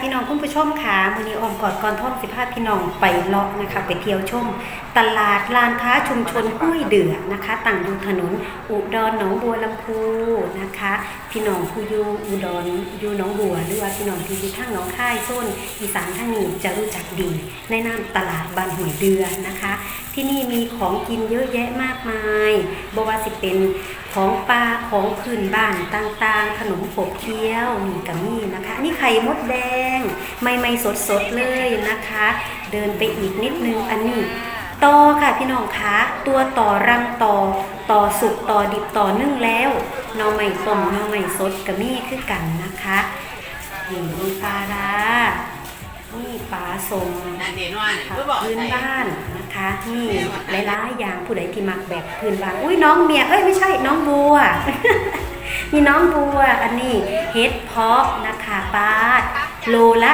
พี่น้องคุณผู้ชมค่ะมือนี้อมกอดก่อนท่องสิพาพี่น้องไปเลาะนะคะ ไปเที่ยวชม ตลาดลานค้าชุมชนห้วยเดือนะคะตั้งอยู่ถนน อุดรหนองบัวลำพูนะคะ พี่น้องผู้อยู่อุดรอยู่หนองบัวหรือว่าพี่น้องที่อยู่ทางหนองค่ายโซนอีสานทางนี้จะรู้จักดีในนามตลาดบ้านห้วยเดือนะคะ ที่นี่มีของกินเยอะแยะมากมายบว่าสิเป็นของปลาของพื้นบ้านต่างๆ ขนมขบเคี้ยวมีกะมี่นะคะนนี้ไข่มดแดงไม่ไม่สดสดๆเลยนะคะ เดินไปอีกนิดนึงอันนี้ต่อค่ะพี่น้องคะตัวต่อรังต่อต่อสุกต่อดิบต่อนึ่งแล้วหนอไม่ต้มหนอไม่สดกะมี่คือกันนะคะนี่มีปลาร้า นี่ปลาสมนั่นเดี๋ยวนอนผักก็บอกพื้นใส่บ้านนะคะนี่หลายๆอย่างผู้ใดที่มักแบบพื้นบ้านอุ้ยน้องเมียเอ้ยไม่ใช่น้องบัวมีน้องบัวอันนี้เห็ดเพาะนะคะปาดโลละ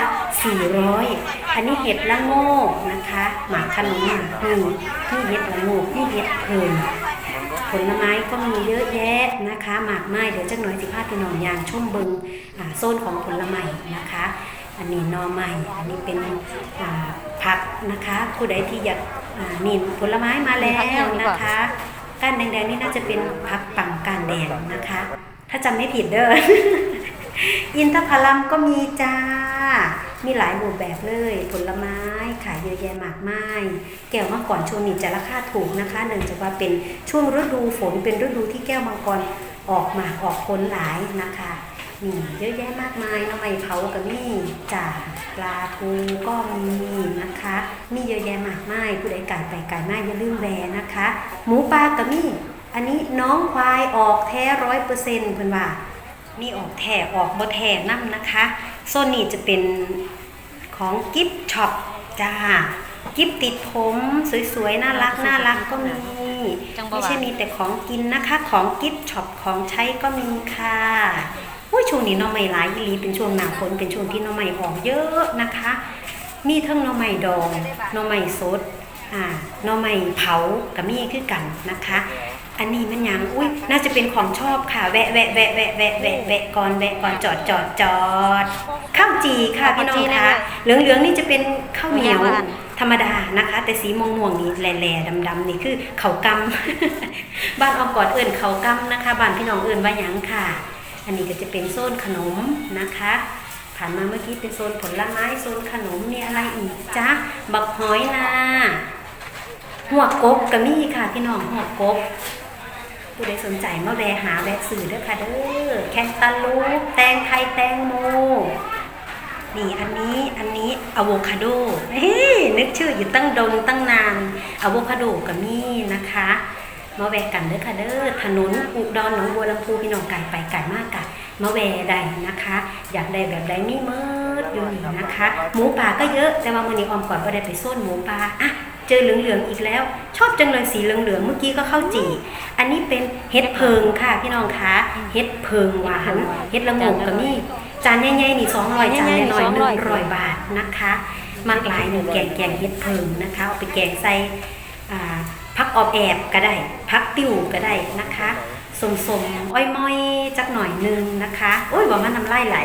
400 อันนี้เห็ดละโง่นะคะหมากขนมหมากหนึ่งนี่เห็ดละโง่นี่เห็ดเพิงผลไม้ก็มีเยอะแยะนะคะหมากไม้เดี๋ยวจักหน่อยสิพาพี่น้องยางชุ่มเบิงอ่าโซนของผลไม้นะคะ อันนี้หนอใหม่ อันนี้เป็นอ่าผักนะคะ ผู้ใดที่อยากอ่านี่ผลไม้มาแล้วนะคะก้านแดงๆนี่น่าจะเป็นผักปังก้านแดงนะคะ ถ้าจำไม่ผิดเด้ออินทผลัมก็มีจ้า มีหลายรูปแบบเลย ผลไม้ขายเยอะแยะมากมาย แก้วมังกรช่วงนี้จะราคาถูกนะคะเนื่องจากว่าเป็นช่วงฤดูฝนเป็นฤดูที่แก้วมังกรออกหมากออกผลหลายนะคะ นี่เยอะแยะมากมายน้ำมันเผากับนี่จ่าปลาทูก็มีนะคะ มีเยอะแยะมากมายผู้ใดไก่ไปไก่มาอย่าลืมแวะนะคะ หมูปลากับนี่อันนี้น้องควายออกแท้ร้อยเปอร์เซ็นต์เพื่อนว่านี่ออกแท่ออกบ่แท่น้ำนะคะโซนนี้จะเป็นของกิฟช็อปจ้ากิฟติดผมสวยๆ น่ารักน่ารักก็มีจังบ่ไม่ว่าใช่มีแต่ของกินนะคะ ของกิฟช็อปของใช้ก็มีค่ะ อุ้ยช่วงนี้หน้องใหม่หลายอีหลีเป็นช่วงหนาฝนเป็นช่วงที่หน้องใหม่ออกเยอะนะคะ มีทั้งหน้องใหม่ดองหน้องใหม่สดอ่าหน้องใหม่เผากับมีคือกันนะคะ อันนี้มันหยังอุ้ยน่าจะเป็นของชอบค่ะแวะแวะแวะแวะแวะแวะแวะก่อนแวะก่อนจอดจอดจอดข้าวจีค่ะพี่น้องคะเหลืองเหลืองๆนี่จะเป็นข้าวเหนียวธรรมดานะคะ แต่สีม่วงม่วงๆนี่แหล่ๆดำๆนี่คือเขาวกำบ้านออมกอดเอื่นเขาวกำนะคะบ้านพี่น้องเอื่นว่าหยังค่ะ อันนี้ก็จะเป็นโซนขนมนะคะ ผ่านมาเมื่อกี้เป็นโซนผลไม้โซนขนมมีอะไรอีกจ๊ะบักหอยนาหัวกบก็มีค่ะพี่น้องหัวกบผู้ใดสนใจมาแวะหาแวะซื้อเด้อค่ะเด้อแคนตาลูปแตงไทยแตงโมนี่อันนี้อันนี้อะโวคาโดเฮ้ยนึกชื่ออยู่ตั้งดนตั้งนานอะโวคาโดกับมี่นะคะ มาแวกันเด้อค่ะเด้อถนนอุดรหนองบัวลำพูพี่น้องไก่ไปไก่มากกะมาแวะได้นะคะ อยากได้แบบใดมีเมิดอยู่นี่นะคะ หมูป่าก็เยอะแต่ว่ามื้อนี้ออมก่อนก็ได้ไปโซนหมูป่าอะเจอเหลืองๆอีกแล้ว ชอบจังเลยสีเหลืองๆเมื่อกี้ก็เข้าจีอันนี้เป็นเห็ดเพิงค่ะพี่น้องคะเห็ดเพิงหวานเห็ดละโงกกับนี่จานใหญ่ๆนี่สองร้อยจานน้อยหนึ่งร้อยบาทนะคะมากหลายหนึ่งแกงแกงเห็ดเพิงนะคะเอาไปแกงใส่อ่า พักออบแอบก็ได้พักติ่วก็ได้นะคะสมสมๆอ้อยม้อยจักหน่อยหนึงนะคะโอ้ยบอกว่าน้ำลายไหล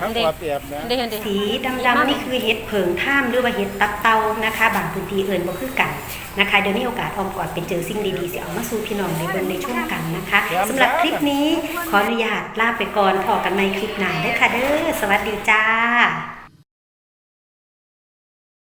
ทั้งตัวเปียบนะเดี๋ยวเดี๋ยวสีดำๆนี่คือเห็ดเพิงท่ามหรือว่าเห็ดตับเตานะคะ บางพื้นที่เอิญบ่คือกันนะคะเดี๋ยวนี้โอกาสออมกอดไปเจอสิ่งดีๆสิเอามาสู่พี่น้องในเบิ่งในช่วงกันนะคะสำหรับคลิปนี้ขออนุญาตลาไปก่อนพอกันในคลิปหน้าเด้อค่ะเด้อสวัสดีจ้า